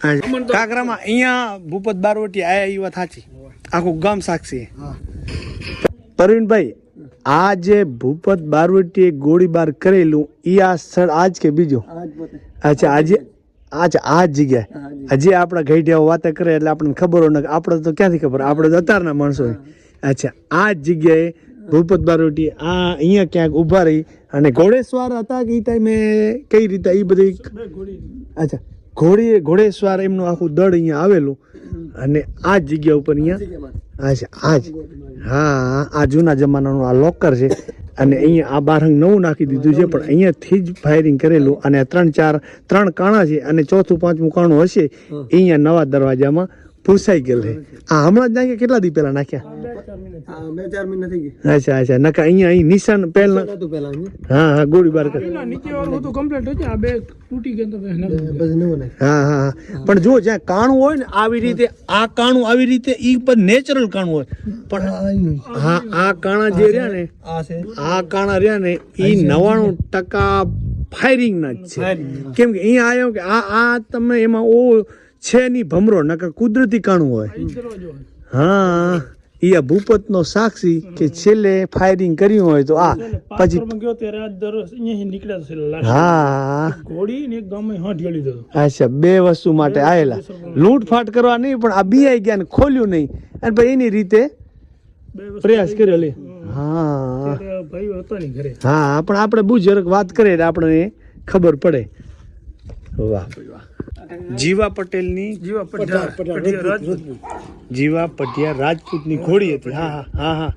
કાકરામાં અહીંયા ભૂપત બારવટી આયા એ વાત સાચી. આખું ગામ સાક્ષી. પરવીનભાઈ આ જે ભૂપત બારવટીએ ગોળીબાર કરેલું એ આ સ્થળ આજ કે બીજો? અચ્છા આજે અચ્છા આ જ. જગ્યાએ હજી આપણા ગઈઢિયાઓ વાતે કરે એટલે આપણને ખબર હોય આપણે તો ક્યાંથી ખબર? આપણે તો અત્યારના માણસો અચ્છા આ જ જગ્યાએ ભૂપત બારોટી આ અહીંયા ક્યાંક ઊભા રહી અને ઘોડેસવાર હતા કે એ ટાઈમે કઈ રીતે? એ બધી અચ્છા ઘોડી ઘોડેશ્વર એમનું આખું દળ અહીંયા આવેલું. અને આ જગ્યા ઉપર અહીંયા અચ્છા આ જ. હા આ જૂના જમાનાનું આ લોકર છે. અને અહીંયા આ બારંગ નવું નાખી દીધું છે પણ અહીંયાથી જ ફાયરિંગ કરેલું. અને ત્રણ ચાર ત્રણ કાણા છે અને ચોથું પાંચમું કાણું હશે અહીંયા નવા દરવાજામાં પૂછાઈ ગયેલ હે આ હમણાં જ નાખ્યા કેટલા દી પહેલા નાખ્યા? બે ચાર મહિના થઈ ગઈ અચ્છા અચ્છા નકા અહીંયા અહીં નિશાન પહેલા હતું હા હા ગોળીબાર કરે. નીચે વાળું બધું કમ્પ્લીટ હતું આ બે તૂટી ગયા તો પછી નતું. પછી નવું નાખ્યું. હા હા હા. પણ જો જ્યાં કાણું હોય ને આવી રીતે આ કાણું આવી રીતે ઈ પર નેચરલ કાણું હોય. પણ આ હા આ કાણા જે રહ્યા ને આ આ કાણા રહ્યા ને ઈ નવાણું ટકા ફાયરિંગ ના જ છે. કેમ કે અહીંયા આવ્યો કે આ આ તમે એમાં ઓ છે નહીં ભમરો નકર કુદરતી કાણું હોય. હા એ આ ભૂપતનો સાક્ષી કે છેલ્લે ફાયરિંગ કર્યું હોય તો આ પછી. હા. ને અચ્છા બે વસ્તુ માટે આવેલા લૂંટફાટ કરવા નહીં પણ આ બીઆઈ ગયા ને ખોલ્યું નહીં. અને પછી એની રીતે પ્રયાસ કર્યો લે હા. ની હા પણ આપણે બહુ જરાક વાત કરીએ એટલે આપણને ખબર પડે. વાહ ભાઈ વાહ. જીવા પટેલની જીવા રાજપૂત. જીવા પટિયા રાજપૂતની ઘોડી હતી હા હા હા હા.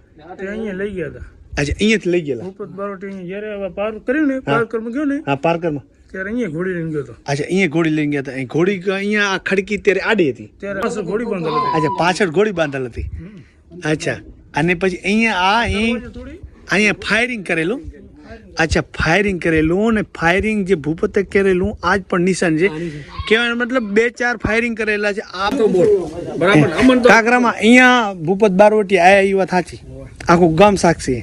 અહીંયા લઈ ગયા હતા. અચ્છા અહીંયાથી લઈ ગયેલા. ભૂપત બારોટી અહીંયા જ્યારે પાર કર્યું ને પાર્કરમાં કરવા ગયો ને હા પાર્કરમાં ત્યારે અહીંયા ઘોડી લઈને ગયો હતો. અચ્છા અહીંયા ઘોડી લઈ ગયા હતા. ઘોડી અહીંયા આ ખડકી ત્યારે આડી હતી. ત્યારે પાછળ ઘોડી બાંધેલ હતી. અચ્છા પાછળ ઘોડી બાંધેલ હતી. અચ્છા. અને પછી અહીંયા આ અહીં અહીંયા ફાયરિંગ કરેલું. અચ્છા ફાયરિંગ કરેલું અને ફાયરિંગ જે ભૂપતે કરેલું આજ પણ નિશાન છે. કેવાય મતલબ બે ચાર ફાયરિંગ કરેલા છે. આ તો બરાબર અમન કાકરામાં અહીંયા ભૂપત બારવટી આયા એ વાત સાચી. આખું ગામ સાક્ષી.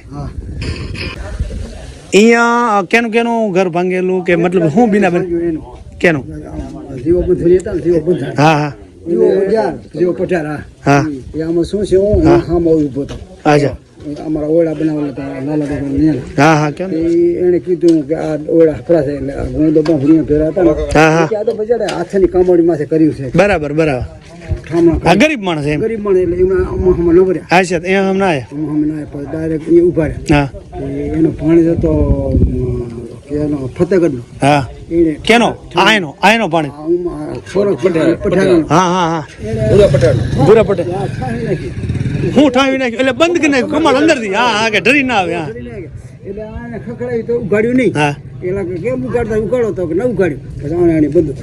અહીંયા કેનું કેનું ઘર ભાંગેલું કે મતલબ હું બીના બન કેનું હા હા. જીવો પઠાર હા. આમાં શું છે? હું આમ ઊભો હતો અચ્છા. અમારા ઓળા બનાવેલા હતા લાલા ન્યાના. હા હા કેમ? એને કીધું કે આ ઓળા હપરા એટલે આ હું તો બાંભણીયા ભેરા હતા હા હા. આ તો બજાડે હાથની કામોડી માથે કર્યું છે. બરાબર બરાબર. આ ગરીબ માણસ એમ. ગરીબ માણસ એટલે એમાં આમાં આમાં ન ભર્યા એ હમણાં અમે ના આપ્યા ડાયરેક્ટ એ ઊભા રહ્યા. હા. એનો ભાણેજ હતો એનો ફતેગઢનો. હા. એને કેનો? આયનો આયનો પાણી પટેલ પઠાણ. હા હા હા. પૂરા પટેલ. પટેલ હું ઠાવી નાખ્યું. એટલે બંધ કરી નાખ્યું. કમાલ અંદરથી. હા હા કે ડરી ના આવે હા. એટલે આને ખખડાવી તો ઉગાડ્યું નહીં. હા. કે કેમ ઉગાડતા? ઉગાડો તો કે ન ઉગાડ્યું. પછી આને આની બંદૂક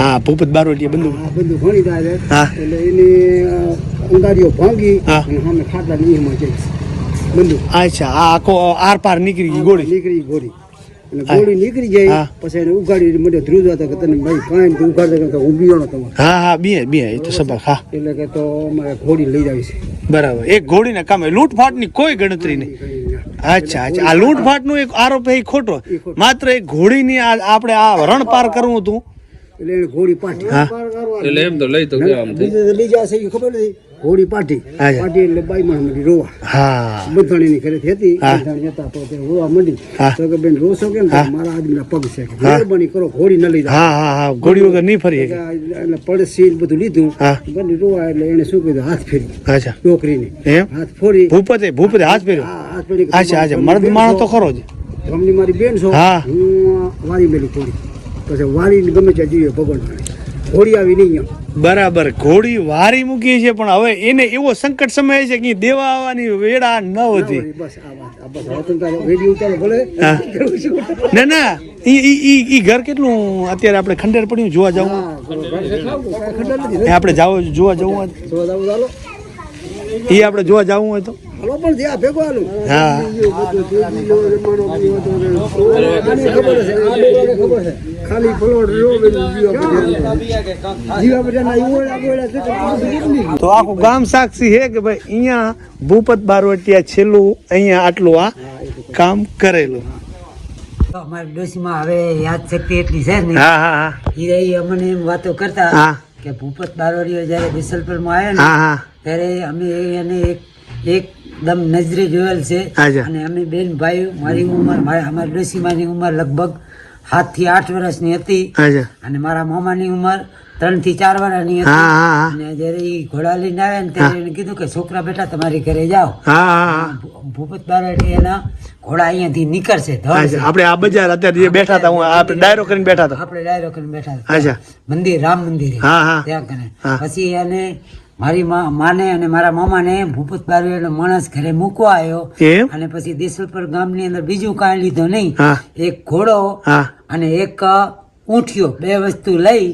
હા ભૂપત બારોટીએ બંદૂક બંદૂક ભણી જાય હા. એટલે એની અંગારીઓ ભાંગી. અને સામે ખાતા નીચમાં જઈ બંદૂક અચ્છા આ આખો આર પાર નીકળી ગઈ ગોળી. નીકળી ગોળી. એટલે ગોળી નીકળી જાય પછી એને ઉગાડી મને ધ્રુજ હતા કે તને ભાઈ કાંઈ તું ઉગાડતો કે હું બીવાનો તમારે. હા હા બે બે એ તો સબર હા. એટલે કે તો અમારે ઘોડી લઈ જાવી છે. બરાબર. એક ઘોડીને કામે લૂંટફાટની કોઈ ગણતરી નહીં. અચ્છા અચ્છા. આ લૂંટફાટનું એક આરોપ એ ખોટો. માત્ર એક ઘોડીની આ આપણે આ રણ પાર કરવું હતું. એટલે એને ઘોડી પાટી એટલે એમ તો લઈ તો લઈ જશે એ ખબર નથી. ઘોડી પાટી પાટી એટલે બાઈ માં મંડી રોવા. હા. બંધાણીની ઘરેથી હતી. બંધાણી હતા તો તે રોવા મંડી તો કે બેન રોશો કેમ? મારા આદમીના પગ છે. મહેરબાની કરો ઘોડી ન લઈ હા હા હા. ઘોડી વગર નહીં ફરી એટલે પડસી બધું લીધું. બની રોવા એટલે એને શું કીધું હાથ ફેરી અચ્છા. છોકરીને. હાથ ફોડી. ભૂપતે ભૂપતે હાથ ફેર્યો? હાથ ફેરી અચ્છા અચ્છા. મર્દ માણો તો ખરો જ. ગમની મારી બેન છો. હા. વારી મેલી થોડી પછી વારી ગમે ત્યાં જીવે ભગવાન ઘોડી આવી નહીં. બરાબર ઘોડી વારી મૂકી છે પણ હવે એને એવો સંકટ સમય છે કે દેવા આવવાની વેળા ન વધી. બસ આ વાત આ બસ હવે તમે તારે વેડી ઉતારો ભલે. હા. ના ના ઈ ઘર કેટલું અત્યારે આપણે ખંડેર પડ્યું જોવા જવું. આપણે જાવ જોવા જવું. એ આપણે જોવા જવું હોય તો. હાલો પણ ત્યાં ભેગો હાલો. હા ખબર છે, ખબર છે. ખાલી તો આખું ગામ સાક્ષી છે કે ભાઈ અહીંયા ભૂપત બારવટિયા છેલ્લું અહીંયા આટલું આ કામ કરેલું તો અમારી ડોશીમાં હવે યાદ શક્તિ એટલી છે ને હા હા હા એ અમને એમ વાતો કરતા હા કે ભૂપત બારોરીઓ જ્યારે બિસલપુરમાં આવ્યા ને હા હા ત્યારે અમે એને એક એકદમ નજરે જોયેલ છે. અને અમે બેન ભાઈ મારી ઉંમર અમારી ડોસીમાની ઉંમર લગભગ સાતથી આઠ વર્ષની હતી. અને મારા મામાની ઉંમર ત્રણથી ચાર વર્ષની હતી. અને જ્યારે એ ઘોડા લઈને આવે ને ત્યારે એને કીધું કે છોકરા બેટા તમારી ઘરે જાઓ. હા હા હા. ભૂપત બારોટી એના ઘોડા અહીંયાથી નીકળશે આપણે આ બજાર અત્યારે જે બેઠા હતા હું આપણે ડાયરો કરીને બેઠા હતા. આપણે ડાયરો કરીને બેઠા હતા. મંદિર રામ મંદિર. હા, હા. ત્યાં કને. પછી એને મારી માને અને મારા મામાને ભૂપત બારવેનો માણસ ઘરે મૂકવા આવ્યો અને પછી દેસલપર ગામની અંદર બીજું કાંઈ લીધો નહીં. એક ઘોડો અને એક ઊંઠિયો બે વસ્તુ લઈ.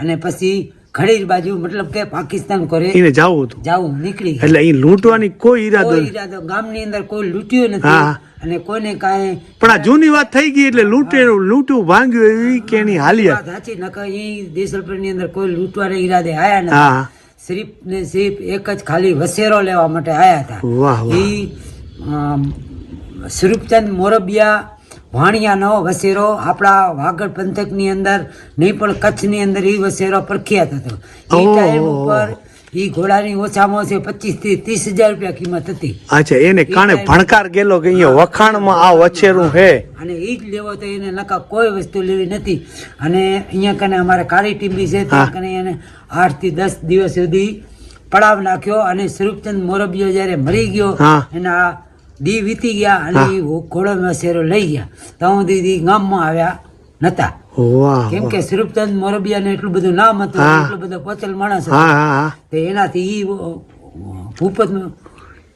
અને પછી ખડીર બાજુ મતલબ કે પાકિસ્તાન કરે. એને જવું હતું. જાવું નીકળી એટલે અહીં લૂંટવાની કોઈ ઈરાદો ઈરાદો ગામની અંદર કોઈ લૂંટ્યું. નથી અને કોઈને કાંઈ પણ આ જૂની વાત થઈ ગઈ એટલે લૂંટે લૂંટું ભાંગ્યું એવી કે એની હાલિયા? સાચી નકર ઈ દેસલપરની અંદર કોઈ લૂંટવાના ઈરાદે આયા નથી. સિર્ફ ને સિર્ફ એક જ ખાલી વસેરો લેવા માટે આયા હતા. એ સ્વરૂપચંદ મોરબિયા વાણિયાનો વસેરો આપણા વાગડ પંથકની અંદર નહીં પણ કચ્છની અંદર એ વસેરો પ્રખ્યાત હતો. એ ટાઈમ ઉપર ઈ ઘોડાની ઓછામાં ઓછી પચીસથી ત્રીસ હજાર રૂપિયા કિંમત હતી. અચ્છા એને કાણે ભણકાર ગયેલો કે અહીંયા વખાણમાં આ વછેરું હે? અને એ જ લેવો તો એને નકા કોઈ વસ્તુ લેવી નથી. અને અહીંયા કને અમારે કાળી ટીંબી છે ત્યાં કને એને આઠથી દસ દિવસ સુધી પડાવ નાખ્યો અને સ્વરૂપચંદ મોરબીઓ જ્યારે મરી ગયો. એના દી વીતી ગયા અને ઘોડો શેરો લઈ ગયા. તો હું દીદી ગામમાં આવ્યા નતા. વાહ કેમ કે સ્વરૂપચંદ મોરબિયાને એટલું બધું નામ હતું એટલું બધું કોચલ માણસ તો એનાથી ઈ ભૂપત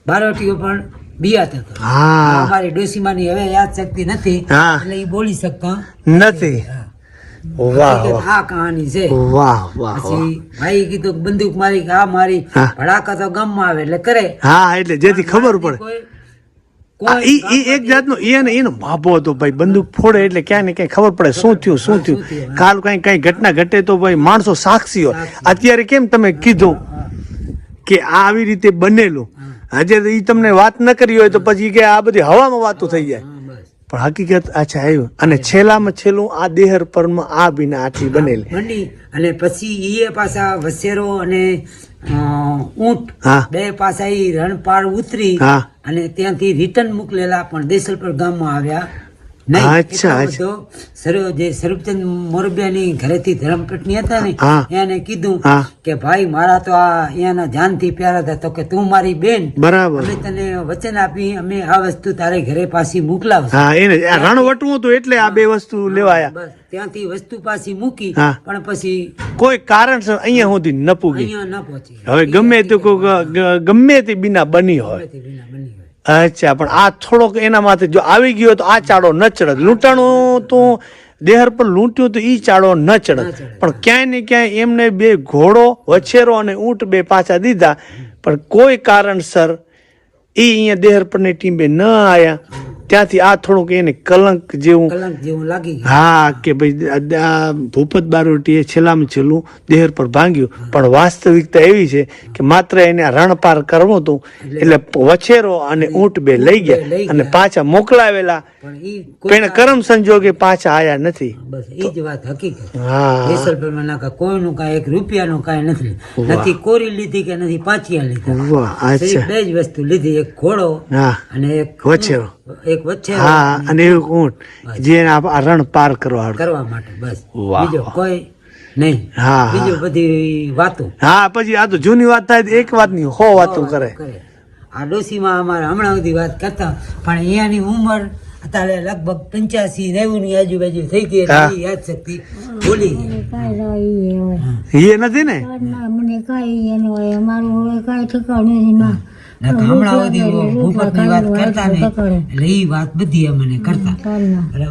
બારવટીઓ પણ બિયાત હતો. અમારી ડોસીમાની હવે યાદ શક્તિ નથી એટલે ઈ બોલી શકતા. નથી. વાહ આ કહાની છે. વાહ વાહ પછી ભાઈ કીધું કે બંદૂક મારી કે આ મારી ભડાકા તો ગામમાં આવે એટલે કરે. હા એટલે જેથી ખબર પડે. કોઈ ઈ એ એક જાતનો એને એનો ભાભો હતો ભાઈ બંદૂક ફોડે એટલે ક્યાંય ને ક્યાંય ખબર પડે શું થયું શું થયું. કાલ કઈ કઈ ઘટના ઘટે તો ભાઈ માણસો સાક્ષી હોય. અત્યારે કેમ તમે કીધું કે આ આવી રીતે બનેલું. આજે એ તમને વાત ન કરી હોય તો પછી કે આ બધી હવામાં વાતો થઈ જાય. પણ હકીકત અચ્છા આવ્યું અને છેલ્લામાં છેલ્લું આ દેહર પરમાં આ બિના આટલી બનેલી. અને પછી એ પાછા વસેરો અને ઊંટ બે પાછા રણપાળ ઉતરી અને ત્યાંથી રિટર્ન મોકલેલા પણ દેસલપર ગામમાં આવ્યા. અચ્છા, નહીં એટલો અચ્છા. બધો સર્વ જે સ્વરૂપચંદ મોરબિયાની ઘરેથી ધરમપત્ની હતા ને એને કીધું કે ભાઈ મારા તો આ એના જાનથી પ્યારા હતા તો કે તું મારી બેન. બરાબર. અમે તને વચન આપી અમે આ વસ્તુ તારે ઘરે પાછી મોકલાવશું. હા એને રણવટવું હતું એટલે આ બે વસ્તુ લેવાયા. બસ. ત્યાંથી વસ્તુ પાછી મૂકી પણ પછી કોઈ કારણસર અહીંયા સુધી ન પૂગી. અહીંયા ન પહોંચી. હવે ગમે તે ગમે તે બીના બની હોય. બની હોય. અચ્છા પણ આ થોડોક એના માથે જો આવી ગયો તો આ ચાડો ન ચડત લૂંટાણું તો દેહર પર લૂંટ્યું તો ઈ ચાડો ન ચડત પણ ક્યાંય ને ક્યાંય એમને બે ઘોડો વછેરો અને ઊંટ બે પાછા દીધા. પણ કોઈ કારણસર એ અહીંયા દેહર પરની ટીમે ન આયા. ત્યાંથી આ થોડુંક એને કલંક જેવું કલંક જેવું લાગી હા કે ભાઈ આ- ભૂપત બારોટીએ છેલ્લામાં છેલ્લું દેહર પર ભાંગ્યું. પણ વાસ્તવિકતા એવી છે કે માત્ર એને રણપાર કરવો હતું એટલે વછેરો અને ઊંટ બે લઈ ગયા અને પાછા મોકલાવેલા. પણ કરમ સંજોગે પાછા આયા નથી. બસ એ જ વાત હકીકત. હા. જેસલમેરમાં નાખા કોઈનું કાંઈ એક રૂપિયાનું કાંઈ નથી નથી કોરી લીધી કે નથી પાછી લીધી. બે જ વસ્તુ લીધી એક ઘોડો હા. અને એક વછેરો. એક વચ્ચે હા અને એક ઊંટ જે રણ પાર કરવા કરવા માટે બસ. બીજો કોઈ નહીં. હા. બીજું બધી વાતો. હા પછી આ તો જૂની વાત થાય એક વાતની હો વાતો કરે. આ ડોસીમાં અમારે હમણાં સુધી વાત કરતા પણ અહીંયાની ઉંમર અત્યારે લગભગ પંચ્યાસી નેવું ની આજુબાજુ થઈ ગઈ એટલે યાદ શક્તિ ભૂલી ગઈ. એ નથી ને? મને કઈ એનું અમારું હવે કાંઈ ઠેકાણું હમણાં સુધી ભૂપતની વાત કરતા ને એટલે એ વાત બધી અમને કરતા.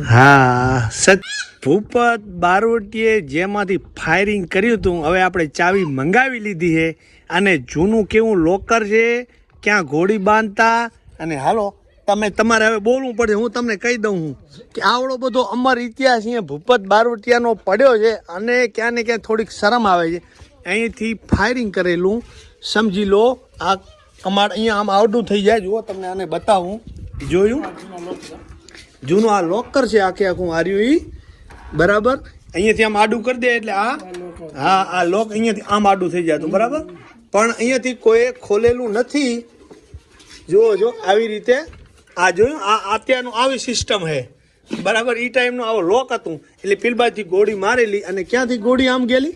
હા સત ભૂપત બારવટીએ જેમાંથી ફાયરિંગ કર્યું હતું હવે આપણે ચાવી મંગાવી લીધી છે. અને જૂનું કેવું લોકર છે ક્યાં ઘોડી બાંધતા? અને હાલો તમે તમારે હવે બોલવું પડશે હું તમને કહી દઉં હું. કે આવડો બધો અમર ઇતિહાસ અહીંયા ભૂપત બારવટિયાનો પડ્યો છે અને ક્યાં ને ક્યાં થોડીક શરમ આવે છે. અહીંથી ફાયરિંગ કરેલું સમજી લો આ અમારે અહીંયા આમ આવડું થઈ જાય. જુઓ તમને આને બતાવું. જોયું? જૂનું આ લોકર છે, આખે આખું હાર્યું એ બરાબર? અહીંયાથી આમ આડું કરી દે એટલે આ હા, આ લોક અહીંયાથી આમ આડું થઈ જતું બરાબર? પણ અહીંયાથી કોઈ ખોલેલું નથી. જુઓ, જો, આવી રીતે. આ જોયું? આ અત્યારનું આવી સિસ્ટમ હે. બરાબર? એ ટાઈમનું આવો લોક હતું. એટલે પીલબાજથી ગોળી મારેલી અને ક્યાંથી ગોળી આમ ગયેલી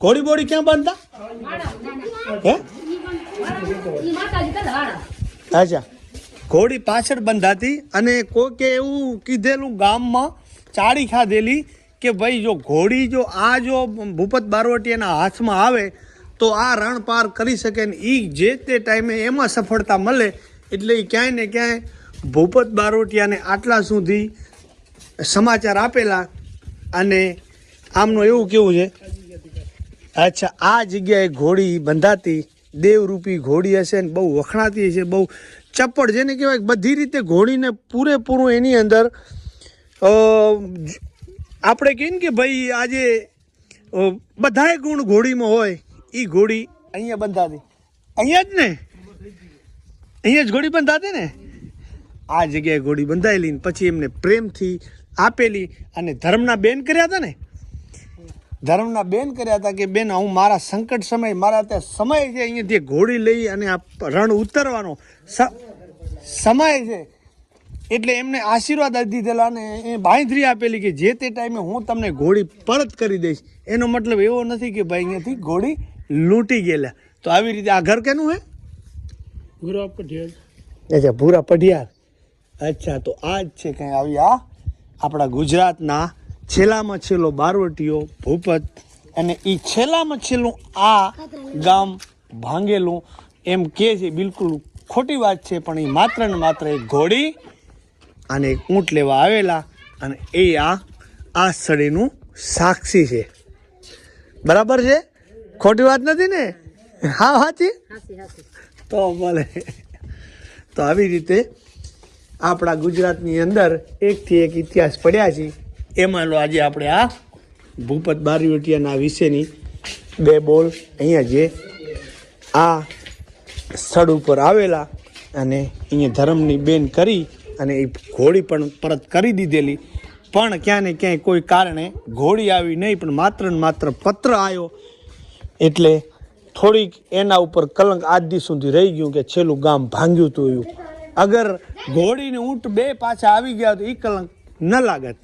ઘોડી બોડી ક્યાં બાંધતા? હે? અચ્છા. ઘોડી પાછળ બંધાતી અને કોકે એવું કીધેલું ગામમાં ચાળી ખાધેલી કે ભાઈ જો ઘોડી જો આ જો ભૂપત બારવટીયાના હાથમાં આવે તો આ રણ પાર કરી શકે ને એ જે તે ટાઈમે એમાં સફળતા મળે એટલે એ ક્યાંય ને ક્યાંય ભૂપત બારવટીયાને આટલા સુધી સમાચાર આપેલા અને આમનું એવું કેવું છે? અચ્છા, આ જગ્યાએ ઘોડી બંધાતી દેવરૂપી ઘોડી હશે ને બહુ વખણાતી હશે, બહુ ચપ્પડ જેને કહેવાય, બધી રીતે ઘોડીને પૂરેપૂરું એની અંદર આપણે કહીએ ને કે ભાઈ આજે બધાએ ગુણ ઘોડીમાં હોય એ ઘોડી અહીંયા બંધાતી. અહીંયા જ ને? અહીંયા જ ઘોડી બંધાતી ને? આ જગ્યાએ ઘોડી બંધાયેલી ને પછી એમને પ્રેમથી આપેલી અને ધર્મના બેન કર્યા હતા ને? ધર્મના બેન કર્યા હતા કે બેન હું મારા સંકટ સમય મારા ત્યાં સમય છે અહીંયાથી ઘોડી લઈ અને આ રણ ઉતરવાનો. સમય છે. એટલે એમને આશીર્વાદ દીધેલા અને એ બાંધરી આપેલી કે જે તે ટાઈમે હું તમને ઘોડી પરત કરી દઈશ. એનો મતલબ એવો નથી કે ભાઈ અહીંયાથી ઘોડી લૂંટી ગયેલા. તો આવી રીતે આ ઘર કેનું હે? ભૂરા પઢિયાર અચ્છા ભૂરા પઢિયાર અચ્છા તો આ જ છે કંઈ આવી આ આપણા ગુજરાતના છેલ્લામાં છેલ્લો બારવટીઓ, ભૂપત અને એ છેલ્લામાં છેલ્લું આ ગામ ભાંગેલું એમ કે છે. બિલકુલ ખોટી વાત છે, પણ એ માત્ર ને માત્ર એક ઘોડી અને એક ઊંટ લેવા આવેલા અને એ આ આ સ્થળેનું સાક્ષી છે. બરાબર છે? ખોટી વાત નથી ને? હા સાચી તો ભલે. તો આવી રીતે આપણા ગુજરાતની અંદર એકથી એક ઇતિહાસ પડ્યા છે. એમાં લો આજે આપણે આ ભૂપત બારીવટિયાના વિશેની બે બોલ અહીંયા જે આ સ્થળ ઉપર આવેલા અને અહીંયા ધર્મની બેન કરી અને એ ઘોડી પણ પરત કરી દીધેલી. પણ ક્યાં ને ક્યાંય કોઈ કારણે ઘોડી આવી નહીં, પણ માત્ર ને માત્ર પત્ર આવ્યો એટલે થોડીક એના ઉપર કલંક આજ દી સુધી રહી ગયું કે છેલ્લું ગામ ભાંગ્યું હતું એવું. અગર ઘોડીને ઊંટ બે પાછા આવી ગયા તો એ કલંક ન લાગત.